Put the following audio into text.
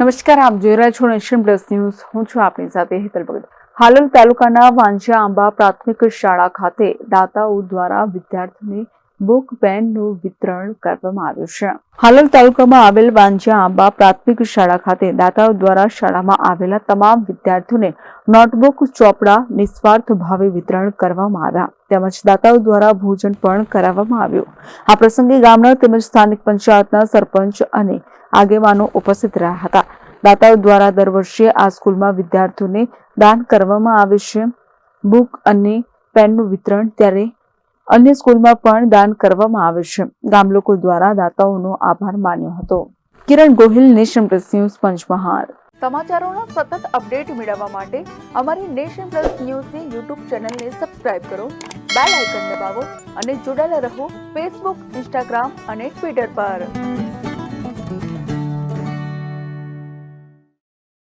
નમસ્કાર, આપ જોઈ રહ્યા છો નેશન પ્લસ ન્યૂઝ હું છું આપની સાથે હેતલ ભગત. હાલોલ તાલુકાના વાંજિયા આંબા પ્રાથમિક શાળા ખાતે દાતાઓ દ્વારા વિદ્યાર્થીઓને બુક પેનનું વિતરણ કરવામાં આવ્યું છે. હાલોલ તાલુકામાં આવેલ વાંજિયા આંબા પ્રાથમિક શાળા ખાતે દાતાઓ દ્વારા શાળામાં આવેલા તમામ વિદ્યાર્થીઓને નોટબુક, ચોપડા નિસ્વાર્થ ભાવે વિતરણ કરવામાં આવ્યા. તેમજ દાતાઓ દ્વારા ભોજન પણ કરાવવામાં આવ્યું. આ પ્રસંગે ગામના તેમજ સ્થાનિક પંચાયતના સરપંચ અને આગેવાનો ઉપસ્થિત રહ્યા હતા. દાતાઓ દ્વારા દર વર્ષે આ સ્કૂલમાં વિદ્યાર્થીઓને દાન કરવામાં આવે છે. બુક અને પેનનું વિતરણ ત્યારે અન્ય સ્કૂલમાં પણ દાન કરવામાં આવે છે. ગામ લોકો દ્વારા દાતાઓનો આભાર માન્યો હતો. Kiran Gohil, Nation Plus News, Panchmahal. સમાચારોના સતત અપડેટ મેળવવા માટે અમારી નેશન પ્લસ ન્યૂઝની યુટ્યુબ ચેનલને સબસ્ક્રાઇબ કરો, બેલ આઇકન દબાવો અને જોડાયેલા રહો ફેસબુક, ઇન્સ્ટાગ્રામ અને ટ્વિટર પર.